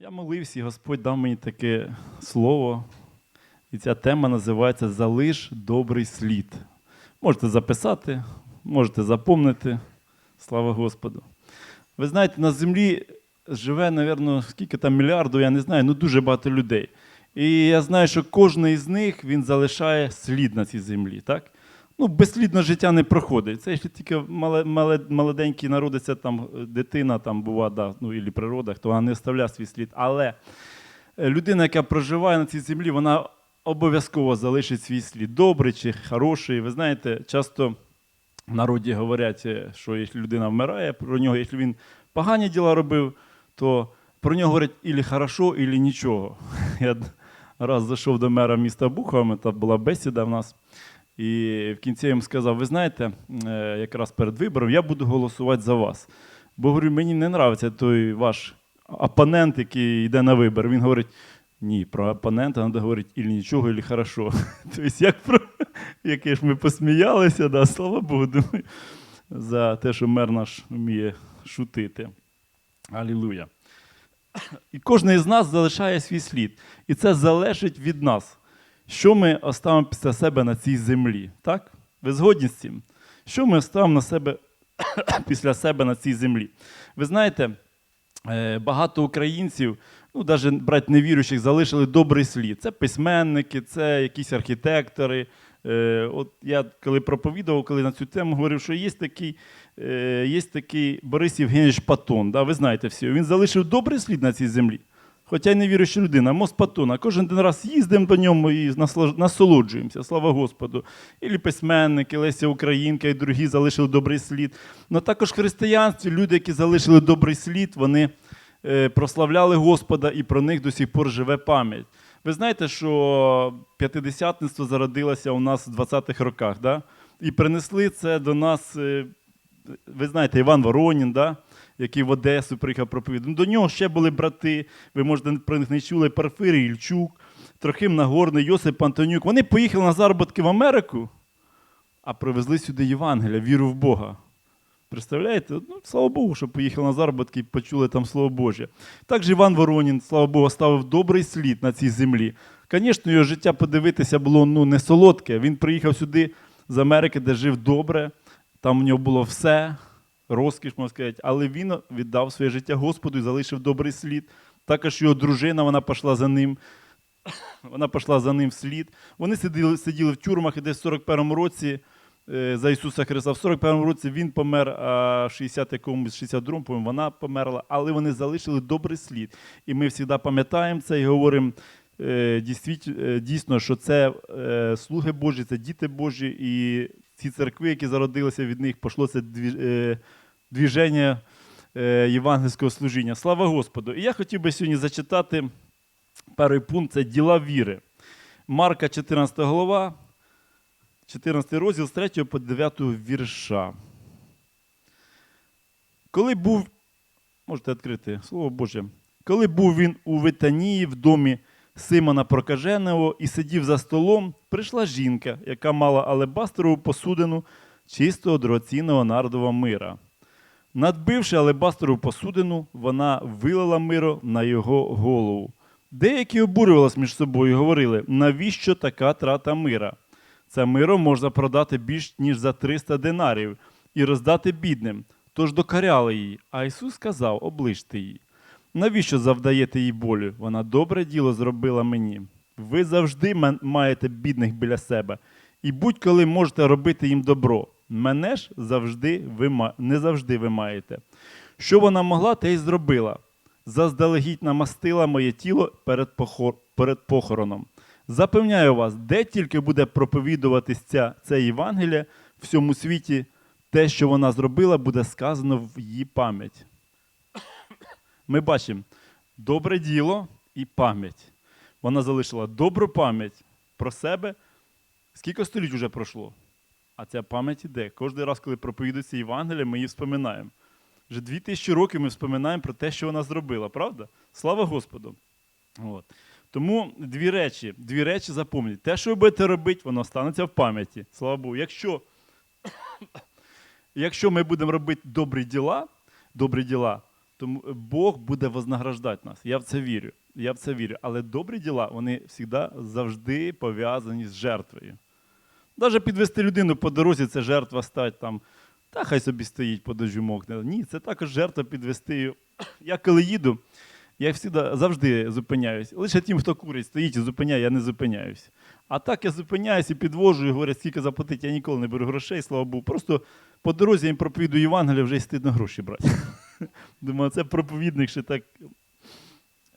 Я молився, і Господь дав мені таке слово. І ця тема називається Залиш добрий слід. Можете записати, можете запомнити. Слава Господу. Ви знаєте, на землі живе, напевно, скільки там мільярдів, я не знаю, ну дуже багато людей. І я знаю, що кожен із них він залишає слід на цій землі. так? Ну, безслідно життя не проходить. Це якщо тільки молоденький народиться там е, дитина, там бува, да, ну, і природа, то вона не оставляє свій слід. Але е, людина, яка проживає на цій землі, вона обов'язково залишить свій слід. Добрий чи хороший. Ви знаєте, часто в народі говорять, е, що якщо людина вмирає, про нього, якщо він погані діла робив, то про нього говорять ілі хорошо, ілі нічого. Я раз зайшов до мера міста Бухова, там була бесіда в нас. І в кінці я їм сказав: ви знаєте, е, якраз перед вибором я буду голосувати за вас. Бо говорю, мені не подобається той ваш опонент, який йде на вибір. Він говорить: ні, про опонента треба говорити ілі нічого, ілі хорошо. Тобто, як про яке ж ми посміялися, да, слава Богу, думаю, за те, що мер наш вміє шутити. Алілуя. І кожен із нас залишає свій слід. І це залежить від нас. Що ми оставимо після себе на цій землі? Так? Ви згодні з цим? Що ми оставимо на себе після себе на цій землі? Ви знаєте, е, багато українців, ну навіть брать невіруючих, залишили добрий слід. Це письменники, це якісь архітектори. Е, От я коли проповідував, коли на цю тему говорив, що є такий, е, є такий Борис Євгенович Патон, да, ви знаєте всі, він залишив добрий слід на цій землі. Хоча й не віруюча людина, мост Патона. Кожен день раз їздимо до ньому і насолоджуємося, слава Господу. Ілі письменники, Леся Українка і другі залишили добрий слід. Ну також в християнстві люди, які залишили добрий слід, вони е, прославляли Господа і про них до сих пор живе пам'ять. Ви знаєте, що п'ятидесятництво зародилося у нас в 20-х роках, да? і принесли це до нас, е, ви знаєте, Іван Воронін, да? Який в Одесу приїхав проповідати. Ну, До нього ще були брати, ви можете про них не чули, Парфирій Ільчук, Трохим Нагорний, Йосип Антонюк. Вони поїхали на заробітки в Америку, а привезли сюди Євангелія, віру в Бога. Представляєте? Ну, слава Богу, що поїхали на заробітки і почули там Слово Боже. Також Іван Воронін, слава Богу, ставив добрий слід на цій землі. Звісно, його життя подивитися було ну, не солодке. Він приїхав сюди з Америки, де жив добре, там у нього було все, розкіш, можна сказати, але він віддав своє життя Господу і залишив добрий слід. Також його дружина, вона пішла за ним. Вона пішла за ним вслід. Вони сиділи, сиділи в тюрмах і десь в 41-му році е, за Ісуса Христа. В 41-му році він помер, а в 60 якомусь 62-му, по-моєму, вона померла, але вони залишили добрий слід. І ми завжди пам'ятаємо це і говоримо е, дійсно, е, дійсно, що це слуги Божі, це діти Божі, і ці церкви, які зародилися від них, пішло це двіження е, євангельського служіння. Слава Господу! І я хотів би сьогодні зачитати перший пункт це діла віри. Марка, 14 глава, 14 розділ з 3 по 9 вірша. Коли був, можете відкрити Слово Боже, коли був він у Витанії в домі Симона Прокаженого і сидів за столом, прийшла жінка, яка мала алебастрову посудину чистого дорогоцінного нардового мира. Надбивши алебастрову посудину, вона вилила миро на його голову. Деякі обурювалися між собою і говорили, навіщо така трата мира? Це миро можна продати більш ніж за 300 динарів і роздати бідним. Тож докаряли її. А Ісус сказав: оближте її. Навіщо завдаєте їй болю? Вона добре діло зробила мені. Ви завжди маєте бідних біля себе, і будь-коли можете робити їм добро. Мене ж завжди ви не завжди ви маєте. Що вона могла, те й зробила. Заздалегідь намастила моє тіло перед, похор... перед похороном. Запевняю вас, де тільки буде проповідуватись ця, це Євангеліє в всьому світі, те, що вона зробила, буде сказано в її пам'ять. Ми бачимо добре діло і пам'ять. Вона залишила добру пам'ять про себе. Скільки століть вже пройшло? А ця пам'ять іде. Кожен раз, коли проповідується Євангеліє, ми її вспоминаємо. Вже дві тисячі років ми вспоминаємо про те, що вона зробила, правда? Слава Господу! От. Тому дві речі, дві речі запам'ятайте. Те, що ви будете робити, воно станеться в пам'яті. Слава Богу. Якщо, якщо ми будемо робити добрі діла, добрі діла, Тому Бог буде вознаграждати нас. Я в це вірю. Я в це вірю. Але добрі діла вони завжди завжди пов'язані з жертвою. Навіть підвести людину по дорозі це жертва стать там. Та хай собі стоїть по дождю мокне. Ні, це також жертва підвести. Я коли їду, я всегда, завжди зупиняюсь. Лише тим, хто курить, стоїть і зупиняє, я не зупиняюсь. А так я зупиняюсь і підвожу, і говорять, скільки заплатити, я ніколи не беру грошей, слава Богу. Просто по дорозі я їм проповідую Євангелія, вже й стидно гроші брати. Думаю, це проповідник ще так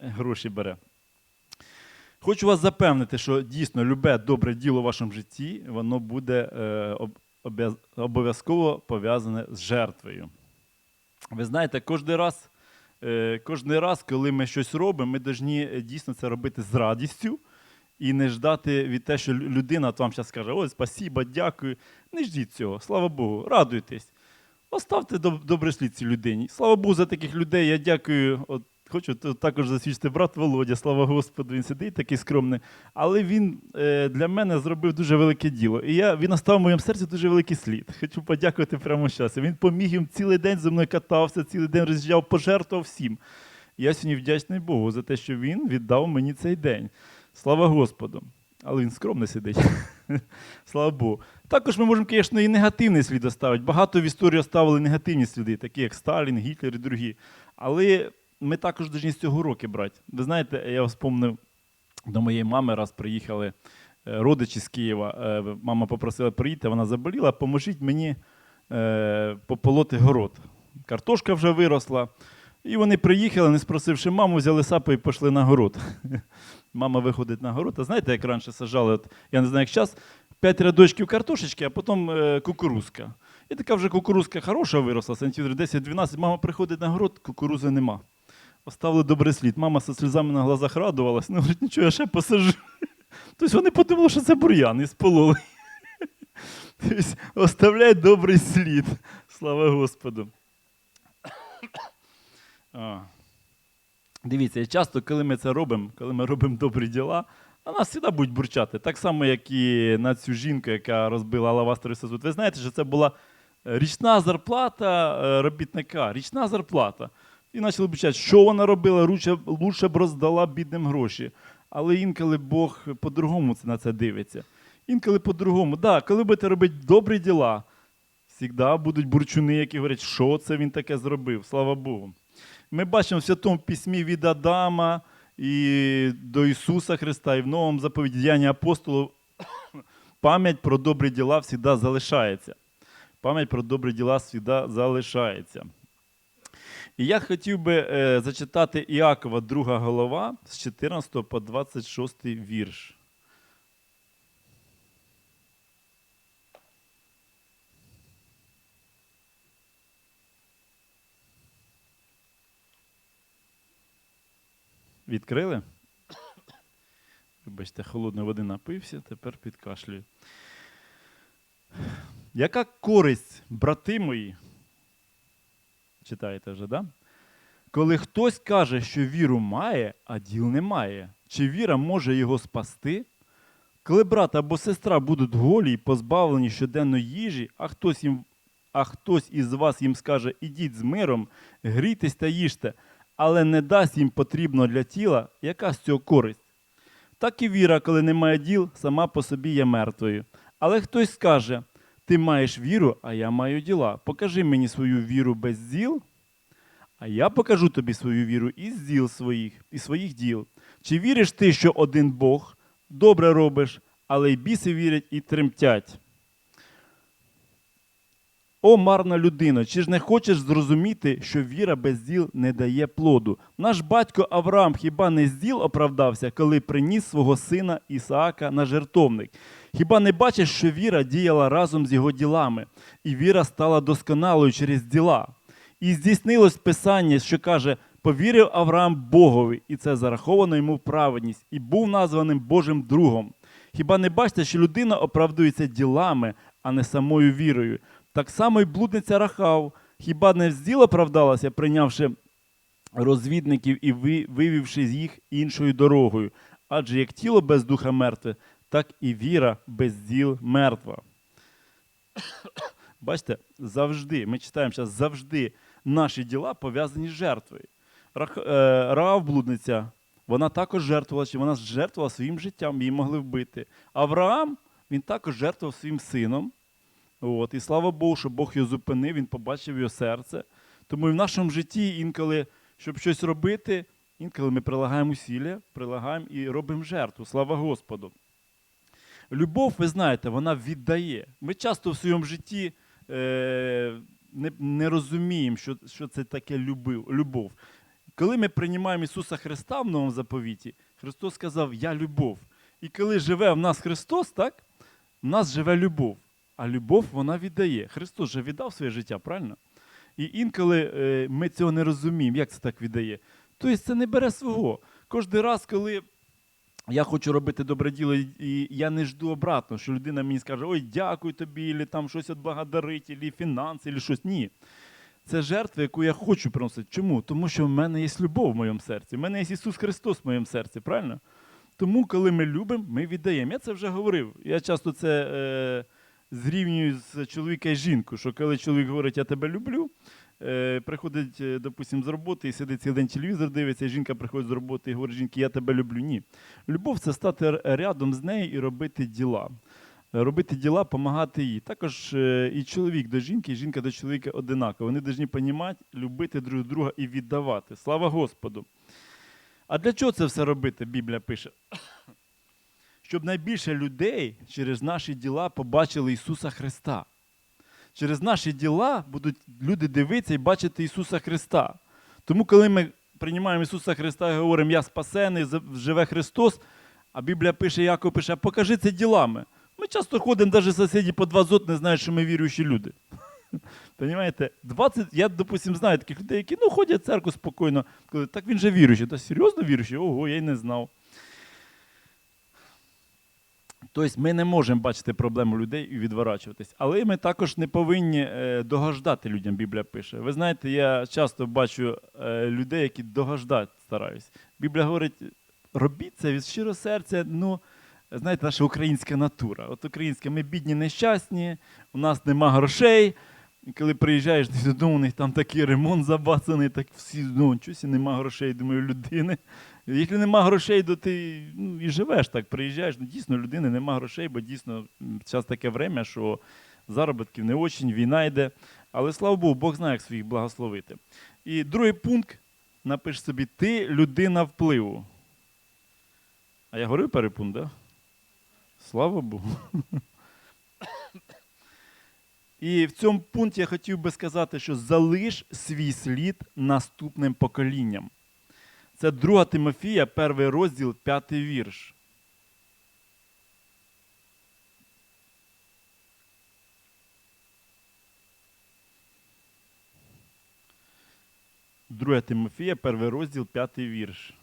гроші бере. Хочу вас запевнити, що дійсно любе добре діло в вашому житті, воно буде е, обов'язково пов'язане з жертвою. Ви знаєте, кожен раз, е, кожен раз, коли ми щось робимо, ми повинні е, дійсно це робити з радістю і не ждати від те, що людина вам зараз скаже: ой, спасіба, дякую. Не ждіть цього, слава Богу, радуйтесь. Оставте доб- добрий слід цій людині. Слава Богу, за таких людей. Я дякую. От, хочу також засвідчити брат Володя, слава Господу, він сидить такий скромний. Але він е, для мене зробив дуже велике діло. І я, він оставив в моєму серці дуже великий слід. Хочу подякувати прямо зараз. Він поміг їм цілий день зі мною катався, цілий день роз'їжджав, пожертвував всім. І я сьогодні вдячний Богу за те, що він віддав мені цей день. Слава Господу. Але він скромно сидить. Слава Богу. Також ми можемо, звісно, і негативний слід оставити. Багато в історії оставили негативні сліди, такі як Сталін, Гітлер і другі. Але ми також повинні з цього уроки брати. Ви знаєте, я вспомнив, до моєї мами раз приїхали е, родичі з Києва. Е, Мама попросила приїти, вона заболіла, поможіть мені е, пополоти город. Картошка вже виросла. І вони приїхали, не спросивши маму, взяли сапи і пішли на город. Мама виходить на город. А знаєте, як раніше сажали, от, я не знаю, як зараз, п'ять рядочків картошечки, а потім е, кукурузка. І така вже кукурузка хороша виросла, сантиметрів 10-12. Мама приходить на город, кукурузи нема. Оставили добрий слід. Мама зі сльозами на глазах радувалась. Ну, говорить, нічого, я ще посажу. Тобто вони подумали, що це бур'ян і спололи. Тобто оставляє добрий слід. Слава Господу. А. Дивіться, часто, коли ми це робимо, коли ми робимо добрі діла, на нас завжди будуть бурчати. Так само, як і на цю жінку, яка розбила алавастровий сосуд. Ви знаєте, що це була е, річна зарплата е, робітника, річна зарплата. І почали бурчати, що вона робила, лучше б роздала бідним гроші. Але інколи Бог по-другому на це дивиться. Інколи по-другому. Да, коли будете робити добрі діла, завжди будуть бурчуни, які говорять, що це він таке зробив. Слава Богу. Ми бачимо в Святому Письмі від Адама і до Ісуса Христа, і в новому заповіді діяння апостолів пам'ять про добрі діла завжди залишається. Пам'ять про добрі діла завжди залишається. І я хотів би е, зачитати Іакова, друга голова, з 14 по 26 вірш. Відкрили? Вибачте, холодної води напився, тепер підкашлюю. Яка користь, брати мої? Читаєте вже, да? Коли хтось каже, що віру має, а діл не має, чи віра може його спасти? Коли брат або сестра будуть голі й позбавлені щоденної їжі, а хтось, їм, а хтось із вас їм скаже, ідіть з миром, грійтесь та їжте, але не дасть їм потрібно для тіла, яка з цього користь? Так і віра, коли немає діл, сама по собі є мертвою. Але хтось скаже: ти маєш віру, а я маю діла. Покажи мені свою віру без діл, а я покажу тобі свою віру із діл своїх, і своїх діл. Чи віриш ти, що один Бог добре робиш, але й біси вірять і тремтять? О, марна людино, чи ж не хочеш зрозуміти, що віра без діл не дає плоду? Наш батько Авраам хіба не з діл оправдався, коли приніс свого сина Ісаака на жертовник? Хіба не бачиш, що віра діяла разом з його ділами, і віра стала досконалою через діла? І здійснилось Писання, що каже: повірив Авраам Богові, і це зараховано йому в праведність, і був названим Божим другом. Хіба не бачите, що людина оправдується ділами, а не самою вірою? Так само й блудниця Рахав, хіба не з діл оправдалася, прийнявши розвідників і ви- вивівши їх іншою дорогою? Адже як тіло без духа мертве, так і віра без діл мертва. Бачите, завжди, ми читаємо зараз, завжди наші діла пов'язані з жертвою. Е, Раав блудниця, вона також жертвувала, чи вона жертвувала своїм життям, її могли вбити. Авраам, він також жертвував своїм сином. От, і слава Богу, що Бог його зупинив, він побачив його серце. Тому і в нашому житті інколи, щоб щось робити, інколи ми прилагаємо усілля, прилагаємо і робимо жертву. Слава Господу. Любов, ви знаєте, вона віддає. Ми часто в своєму житті е, не, не розуміємо, що, що це таке любив, любов. Коли ми приймаємо Ісуса Христа в новому заповіті, Христос сказав Я любов. І коли живе в нас Христос, так, в нас живе любов. А любов вона віддає. Христос же віддав своє життя, правильно? І інколи е, ми цього не розуміємо, як це так віддає. Тобто це не бере свого. Кожен раз, коли я хочу робити добре діло, і- я не жду обратно, що людина мені скаже, ой, дякую тобі, або там щось відблагодарить, або фінанси, або щось. Ні. Це жертва, яку я хочу приносити. Чому? Тому що в мене є любов в моєму серці. В мене є Ісус Христос в моєму серці, правильно? Тому, коли ми любимо, ми віддаємо. Я це вже говорив. Я часто це е, зрівнюю з чоловіка і жінкою, що коли чоловік говорить, я тебе люблю, е, приходить, е, допустим, з роботи і сидить цілий день телевізор, дивиться, і жінка приходить з роботи і говорить, жінки, я тебе люблю. Ні. Любов це стати рядом з нею і робити діла. Робити діла, допомагати їй. Також е, і чоловік до жінки, і жінка до чоловіка одинаково. Вони повинні розуміти, любити друг друга і віддавати. Слава Господу. А для чого це все робити? Біблія пише. Щоб найбільше людей через наші діла побачили Ісуса Христа. Через наші діла будуть люди дивитися і бачити Ісуса Христа. Тому, коли ми приймаємо Ісуса Христа і говоримо, я спасений, живе Христос, а Біблія пише, Яков пише, покажи це ділами. Ми часто ходимо, навіть сусіді по два зот не знають, що ми віруючі люди. Понимаєте? 20, я, допустим, знаю таких людей, які ну, ходять в церкву спокійно. Коли, так він же віруючий. Та серйозно віруючий? Ого, я й не знав. Тобто ми не можемо бачити проблему людей і відворачуватись. Але ми також не повинні е, догождати людям, Біблія пише. Ви знаєте, я часто бачу е, людей, які догождати стараюсь. Біблія говорить, робіть це від щирого серця, ну, знаєте, наша українська натура. От українська, ми бідні, нещасні, у нас нема грошей. Коли приїжджаєш додому, у них там такий ремонт забацаний, так всі, ну, чогось нема грошей, думаю, людини. Якщо нема грошей, то ти ну, і живеш так, приїжджаєш, ну дійсно людини нема грошей, бо дійсно зараз таке время, що заробітків не очень, війна йде. Але слава Богу, Бог знає, як своїх благословити. І другий пункт, напиш собі, ти людина впливу. А я говорив перший пункт, так? Да? Слава Богу. І в цьому пункті я хотів би сказати, що залиш свій слід наступним поколінням. Це 2 Тимофія, перший розділ, п'ятий вірш. Друге Тимофія, перший розділ, п'ятий вірш.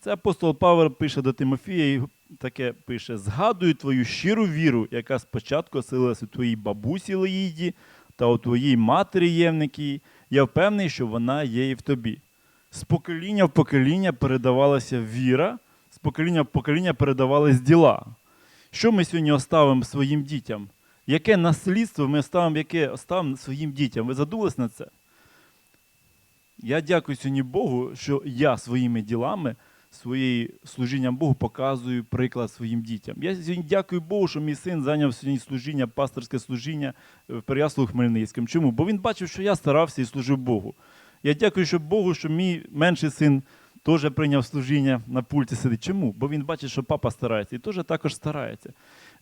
Це апостол Павел пише до Тимофія і таке пише: Згадую твою щиру віру, яка спочатку оселилась у твоїй бабусі Леїді та у твоїй матері Євникії. Я впевнений, що вона є і в тобі. З покоління в покоління передавалася віра, з покоління в покоління передавались діла. Що ми сьогодні оставимо своїм дітям? Яке наслідство ми оставимо, яке оставимо своїм дітям? Ви задумались на це? Я дякую сьогодні Богу, що я своїми ділами, своїм служінням Богу показую приклад своїм дітям. Я сьогодні дякую Богу, що мій син зайняв сьогодні служіння, пасторське служіння в Переяславу Хмельницькому. Чому? Бо він бачив, що я старався і служив Богу. Я дякую що Богу, що мій менший син теж прийняв служіння на пульті сидить. Чому? Бо він бачить, що папа старається, і теж також старається.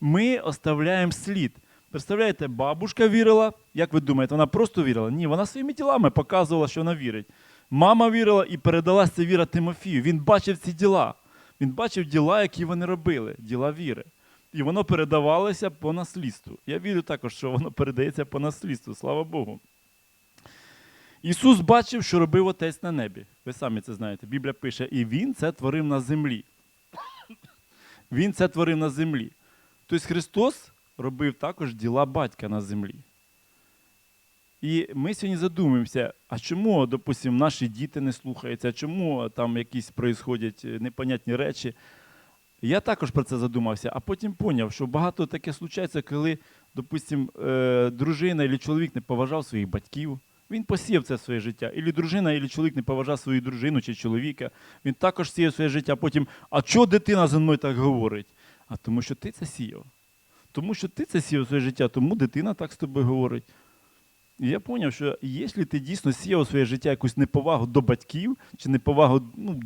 Ми оставляємо слід. Представляєте, бабушка вірила, як ви думаєте, вона просто вірила? Ні, вона своїми ділами показувала, що вона вірить. Мама вірила і передала ця віра Тимофію. Він бачив ці діла. Він бачив діла, які вони робили, діла віри. І воно передавалося по наслідству. Я вірю також, що воно передається по наслідству, слава Богу. Ісус бачив, що робив Отець на небі. Ви самі це знаєте. Біблія пише, і Він це творив на землі. Він це творив на землі. Тобто Христос робив також діла батька на землі. І ми сьогодні задумуємося, а чому, допустимо, наші діти не слухаються, чому там якісь происходять непонятні речі. Я також про це задумався, а потім поняв, що багато таке случається, коли допустим, е, дружина або чоловік не поважав своїх батьків, він посіяв це своє життя. Ілі дружина, або чоловік не поважав свою дружину чи чоловіка, він також сіяв своє життя. Потім, а чого дитина за мною так говорить? А тому що ти це сіяв. Тому що ти це сіяв своє життя, тому дитина так з тобою говорить. І я зрозумів, що якщо ти дійсно сіяв своє життя якусь неповагу до батьків чи неповагу ну,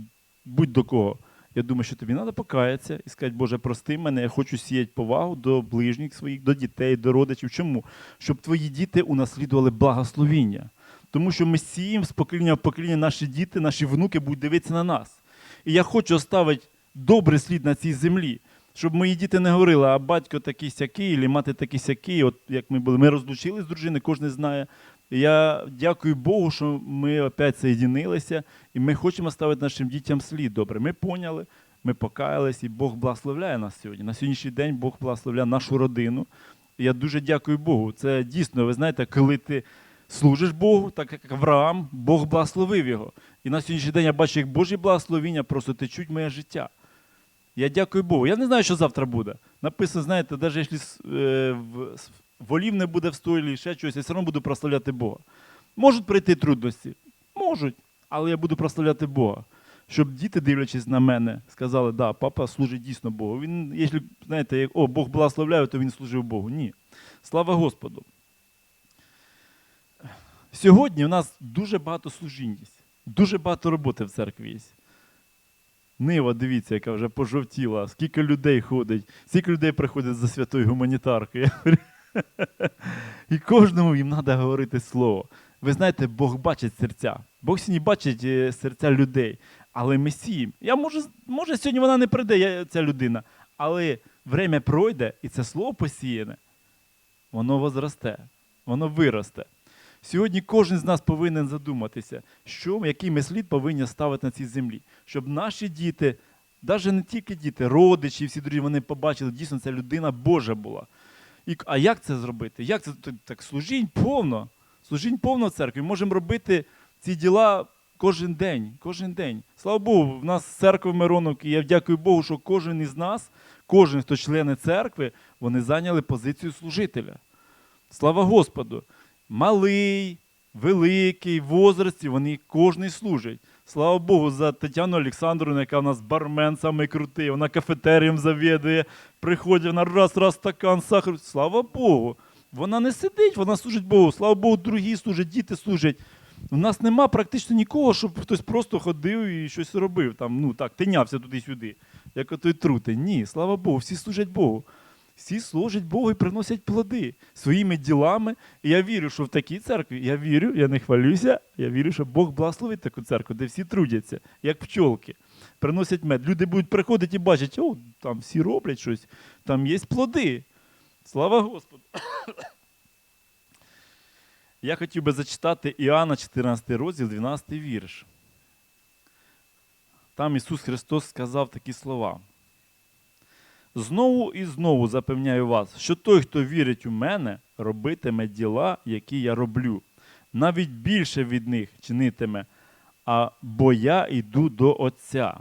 будь-до кого, я думаю, що тобі треба покаятися і сказати, Боже, прости мене, я хочу сіяти повагу до ближніх своїх, до дітей, до родичів. Чому? Щоб твої діти унаслідували благословіння. Тому що ми сіємо з покоління в покоління, наші діти, наші внуки будуть дивитися на нас. І я хочу оставити добрий слід на цій землі, щоб мої діти не говорили, а батько такий сякий, або мати такий сякий. От як ми були, ми розлучились з дружини, кожен знає. Я дякую Богу, що ми опять соєдинилися, і ми хочемо ставити нашим дітям слід добре. Ми поняли, ми покаялись, і Бог благословляє нас сьогодні. На сьогоднішній день Бог благословляє нашу родину. Я дуже дякую Богу. Це дійсно, ви знаєте, коли ти служиш Богу, так як Авраам, Бог благословив його. І на сьогоднішній день я бачу, як Божі благословіння просто течуть моє життя. Я дякую Богу. Я не знаю, що завтра буде. Написано, знаєте, навіть якщо е, в- волів не буде в стойлі, ще щось, я все одно буду прославляти Бога. Можуть прийти трудності? Можуть, але я буду прославляти Бога. Щоб діти, дивлячись на мене, сказали, да, папа служить дійсно Богу. Він, якщо, знаєте, як о, Бог благословляє, то він служив Богу. Ні. Слава Господу. Сьогодні у нас дуже багато служінь дуже багато роботи в церкві є. Нива, дивіться, яка вже пожовтіла, скільки людей ходить, скільки людей приходять за святою гуманітаркою. І кожному їм треба говорити слово. Ви знаєте, Бог бачить серця. Бог сьогодні бачить е, серця людей. Але сіємо. Я може, може, сьогодні вона не прийде, я, ця людина. Але время пройде, і це слово посіяне, воно возросте, воно виросте. Сьогодні кожен з нас повинен задуматися, що, який ми слід повинні ставити на цій землі, щоб наші діти, навіть не тільки діти, родичі, всі друзі, вони побачили, дійсно, це людина Божа була. І, а як це зробити? Як це так, служінь повно? Служінь повно в церкві. Можемо робити ці діла кожен день. Кожен день. Слава Богу, в нас церква Миронок, і я дякую Богу, що кожен із нас, кожен, хто члени церкви, вони зайняли позицію служителя. Слава Господу! Малий, великий, в возрасті, вони кожний служить. Слава Богу, за Тетяну Олександровну, яка в нас бармен самий крутий, вона кафетерієм завідує, приходить, вона раз, раз стакан сахару. Слава Богу. Вона не сидить, вона служить Богу. Слава Богу, другі служать, діти служать. У нас нема практично нікого, щоб хтось просто ходив і щось робив. Там, ну так, тинявся туди-сюди, як отой трутень. Ні, слава Богу, всі служать Богу. Всі служать Богу і приносять плоди своїми ділами. І я вірю, що в такій церкві, я вірю, я не хвалюся, я вірю, що Бог благословить таку церкву, де всі трудяться, як пчолки, приносять мед. Люди будуть приходити і бачать, о, там всі роблять щось, там є плоди. Слава Господу. Я хотів би зачитати Іоанна 14 розділ, 12 вірш. Там Ісус Христос сказав такі слова. Знову і знову запевняю вас, що той, хто вірить у мене, робитиме діла, які я роблю, навіть більше від них чинитиме, а бо я йду до Отця.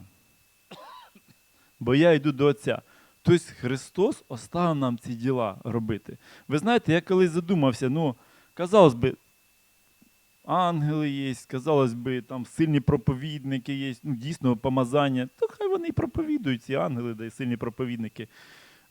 Бо я йду до Отця. Тобто Христос оставив нам ці діла робити. Ви знаєте, я колись задумався, ну, казалось би, ангели є, казалось би, там сильні проповідники є, ну, дійсно помазання, то хай вони і проповідують, ці ангели, да і сильні проповідники.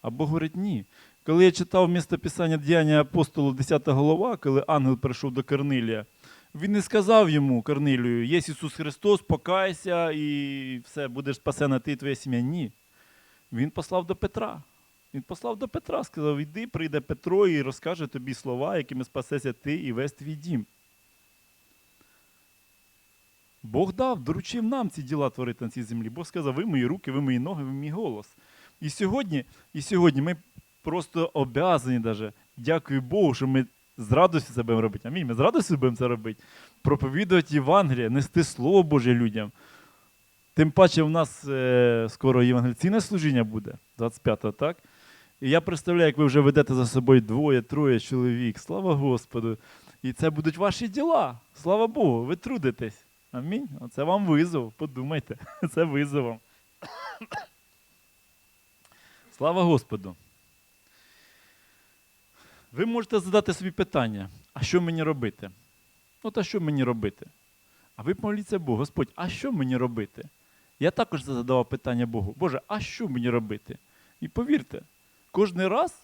А Бог говорить, ні. Коли я читав містописання діяння апостолу 10 голова, коли ангел прийшов до Корнилія, він не сказав йому, Корнилію, є Ісус Христос, покайся і все, будеш спасена ти і твоя сім'я. Ні. Він послав до Петра. Він послав до Петра, сказав: іди, прийде Петро і розкаже тобі слова, якими спасеся ти і весь твій дім. Бог дав, доручив нам ці діла творити на цій землі. Бог сказав, ви мої руки, ви мої ноги, ви мій голос. І сьогодні, і сьогодні ми просто обязані даже, дякую Богу, що ми з радістю це будемо робити. Амінь. Ми з радістю будемо це робити. Проповідувати Євангеліє, нести Слово Боже людям. Тим паче, у нас е, скоро євангеліційне служіння буде, 25-го, так? І я представляю, як ви вже ведете за собою двоє, троє чоловік. Слава Господу. І це будуть ваші діла. Слава Богу, ви трудитесь. Амінь. Оце вам визов. Подумайте, це визов. Слава Господу. Ви можете задати собі питання, а що мені робити? Ну, та що мені робити? А ви помоліться Богу, Господь, а що мені робити? Я також задавав питання Богу, Боже, а що мені робити? І повірте, кожен раз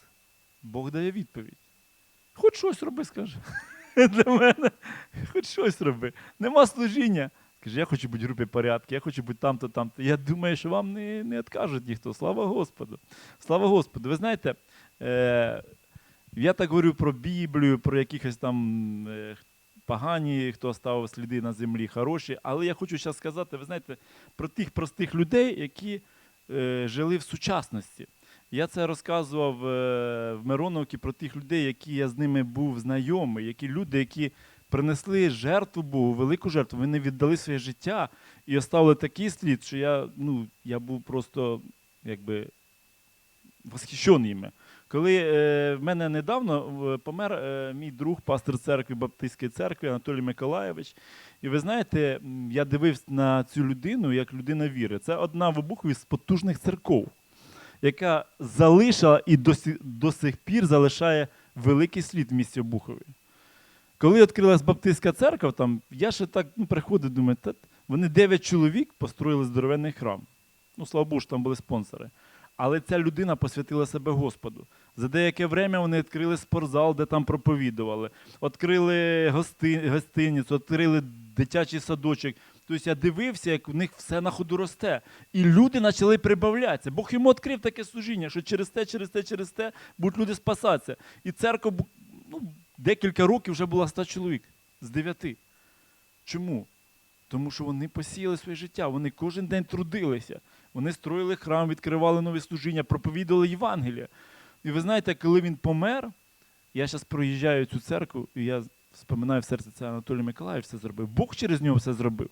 Бог дає відповідь. Хоч щось роби, скаже. Для мене. Хоч щось роби. Нема служіння. Каже, я хочу бути в групі порядки, я хочу бути там-то, там-то. Я думаю, що вам не, не відкажуть ніхто. Слава Господу. Слава Господу. Ви знаєте, е, я так говорю про Біблію, про якихось там е, погані, хто ставив сліди на землі, хороші. Але я хочу зараз сказати, ви знаєте, про тих простих людей, які е, жили в сучасності. Я це розказував е, в Мироновці про тих людей, які я з ними був знайомий, які люди, які принесли жертву Богу, велику жертву, вони віддали своє життя і оставили такий слід, що я, ну, я був просто якби восхищений ними. Коли е, в мене недавно помер е, мій друг, пастор церкви Баптистської церкви Анатолій Миколаєвич. І ви знаєте, я дивився на цю людину як людина віри. Це одна в Обухові з потужних церков, яка залишила і до, сі- до сих пір залишає великий слід в місті Обухові. Коли відкрилась Баптистська церква, там, я ще так ну, приходив, думаю, та, вони 9 чоловік построїли здоровенний храм. Ну, слава Богу, там були спонсори. Але ця людина посвятила себе Господу. За деяке время вони відкрили спортзал, де там проповідували, відкрили гости, гостиницю, відкрили дитячий садочок. Тобто я дивився, як у них все на ходу росте. І люди почали прибавлятися. Бог йому відкрив таке служіння, що через те, через те, через те будуть люди спасатися. І церква ну, декілька років вже була 100 чоловік з 9. Чому? Тому що вони посіяли своє життя, вони кожен день трудилися. Вони строїли храм, відкривали нові служіння, проповідували Євангелія. І ви знаєте, коли він помер, я зараз проїжджаю цю церкву, і я споминаю в серці це Анатолій Миколаївич це зробив. Бог через нього все зробив.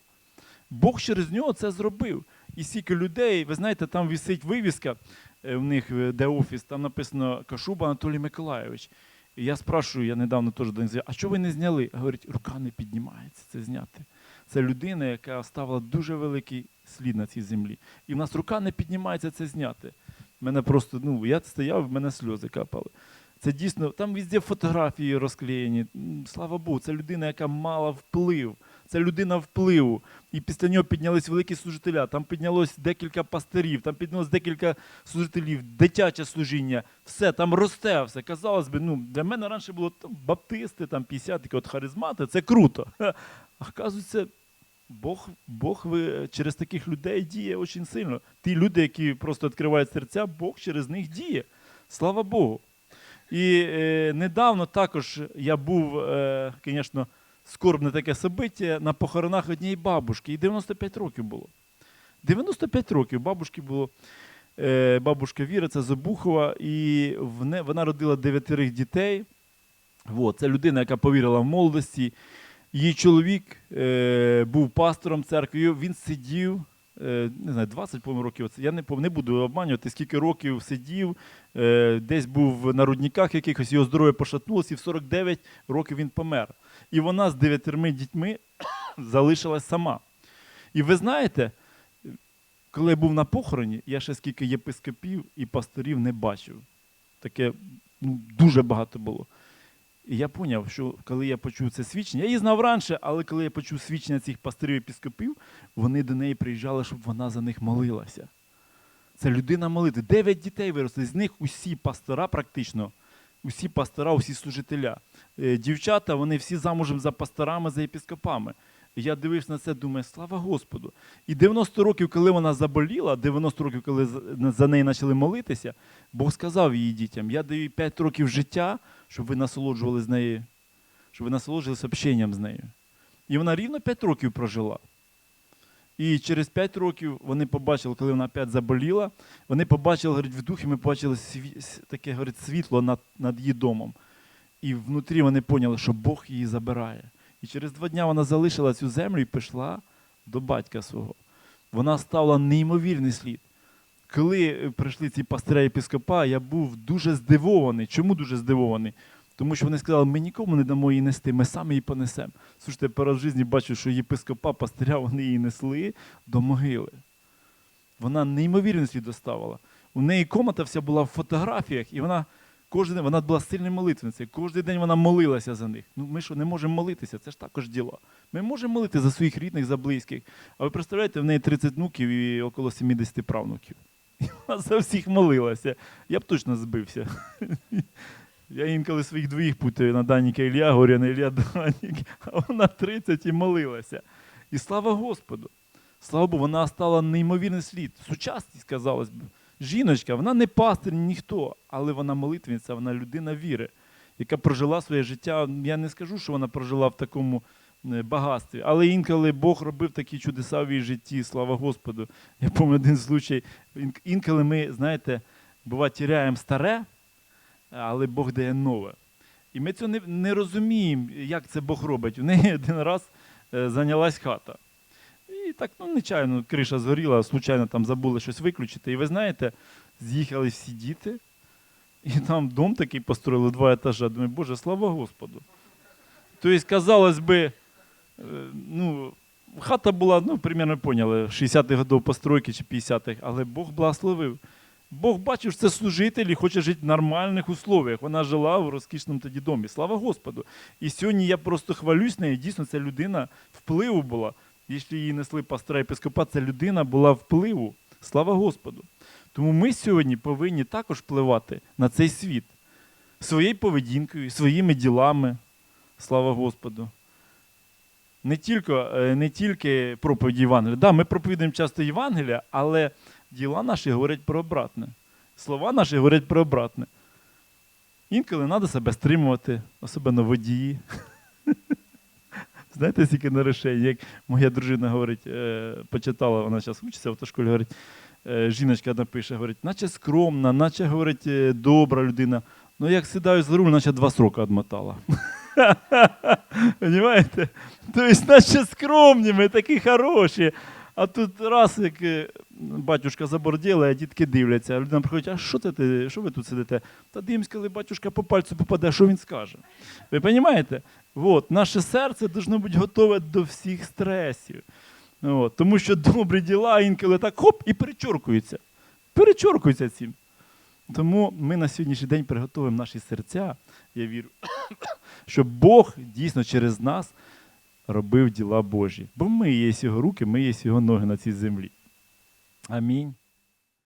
Бог через нього це зробив. І стільки людей, ви знаєте, там висить вивіска е, в них, е, де офіс, там написано Кашуба Анатолій Миколаївич. І я спрашую, я недавно теж до них а що ви не зняли? Говорить, рука не піднімається це зняти. Це людина, яка оставила дуже великий слід на цій землі. І в нас рука не піднімається це зняти. Мене просто, ну, я стояв, в мене сльози капали. Це дійсно, там везде фотографії розклеєні. Слава Богу, це людина, яка мала вплив. Це людина впливу. І після нього піднялись великі служителя. Там піднялось декілька пастирів, там піднялось декілька служителів, дитяче служіння. Все, там росте все. Казалось би, ну, для мене раніше було там, баптисти, там 50 такі от харизмати, це круто. А оказується, Бог, Бог ви, через таких людей діє дуже сильно. Ті люди, які просто відкривають серця, Бог через них діє. Слава Богу. І е, недавно також я був, е, звісно, скорбне таке собиття на похоронах однієї бабушки. І 95 років було. 95 років бабушки було. Е, бабушка Віра, це Забухова, і вона родила дев'ятерих дітей. От, це людина, яка повірила в молодості. Її чоловік е, був пастором церкви, він сидів, не знаю, 20 по років. Я не, не буду обманювати, скільки років сидів, е, десь був на рудниках якихось, його здоров'я пошатнулося, і в 49 років він помер. І вона з дев'ятьми дітьми залишилась сама. І ви знаєте, коли я був на похороні, я ще скільки єпископів і пасторів не бачив. Таке ну, дуже багато було. І я зрозумів, що коли я почув це свідчення, я її знав раніше, але коли я почув свідчення цих пастирів епіскопів, вони до неї приїжджали, щоб вона за них молилася. Це людина молити. Дев'ять дітей виросли, з них усі пастора практично, усі пастора, усі служителя. Е, Дівчата, вони всі замужем за пасторами, за епіскопами. Я дивився на це, думаю, слава Господу. І 90 років, коли вона заболіла, 90 років, коли за- неї почали молитися, Бог сказав її дітям: я даю їй 5 років життя, щоб ви насолоджували з нею, щоб ви насолоджувалися общенням з нею. І вона рівно 5 років прожила. І через 5 років вони побачили, коли вона опять заболіла, вони побачили, говорить, в духі ми побачили таке говорить, світло над, над її домом. І внутрі вони поняли, що Бог її забирає. І через два дні вона залишила цю землю і пішла до батька свого. Вона ставила неймовірний слід. Коли е, прийшли ці пастиря єпископа, я був дуже здивований. Чому дуже здивований? Тому що вони сказали, ми нікому не дамо її нести, ми самі її понесемо. Слушайте, я перед в житті бачу, що єпископа, пастиря, вони її несли до могили. Вона неймовірний слід доставила. У неї комната вся була в фотографіях, і вона Кожен день вона була сильною молитвенницею. Кожен день вона молилася за них. Ну ми що, не можемо молитися? Це ж також діло. Ми можемо молити за своїх рідних, за близьких. А ви представляєте, в неї 30 внуків і около 70 правнуків. І вона за всіх молилася. Я б точно збився. Я інколи своїх двоїх путаю на Даніка Ілля, говорю на Ілля Данік, а вона 30 і молилася. І слава Господу. Слава Богу, вона стала неймовірний слід. Сучасність, казалось б. Жіночка, вона не пастир, ніхто, але вона молитвенниця, вона людина віри, яка прожила своє життя. Я не скажу, що вона прожила в такому е, багатстві, але інколи Бог робив такі чудеса в її житті, слава Господу. Я пам'ятаю один случай. Інколи ми, знаєте, буває, тіряємо старе, але Бог дає нове. І ми цього не, не розуміємо, як це Бог робить. У неї один раз е, зайнялась хата. І так, ну, нечайно, криша згоріла, случайно там забули щось виключити. І ви знаєте, з'їхали всі діти, і там дом такий построїли два етажа. Думаю, Боже, слава Господу. Тобто, казалось би, е, ну, хата була, ну, примерно поняли, 60-х годів постройки чи 50-х, але Бог благословив. Бог бачив, що це служитель і хоче жити в нормальних условиях. Вона жила в розкішному тоді домі. Слава Господу. І сьогодні я просто хвалюсь нею. Дійсно, ця людина впливу була. Якщо її несли пастора епископа, ця людина була впливу. Слава Господу. Тому ми сьогодні повинні також впливати на цей світ своєю поведінкою, своїми ділами. Слава Господу. Не тільки, е, не тільки проповіді Євангелія. Да, ми проповідуємо часто Євангелія, але діла наші говорять про обратне. Слова наші говорять про обратне. Інколи треба себе стримувати, особливо водії. Знаєте, скільки нарушень, як моя дружина говорить, е, почитала, вона зараз вчиться в автошколі, говорить, е, жіночка напише, говорить, наче скромна, наче говорить, е, добра людина. Ну як сідаю за руль, наче два сроки відмотала. Понимаєте? Тобто, наче скромні, ми такі хороші. А тут раз, як батюшка заборділа, а дітки дивляться, а людина приходить, а що ти, що ви тут сидите? Та дивимось, коли батюшка по пальцю попаде, що він скаже. Ви розумієте? От, наше серце должно бути готове до всіх стресів. От, тому що добрі діла інколи так хоп і перечоркуються. Перечоркуються цим. Тому ми на сьогоднішній день приготуємо наші серця, я вірю, щоб Бог дійсно через нас робив діла Божі. Бо ми є його руки, ми є його ноги на цій землі. Амінь.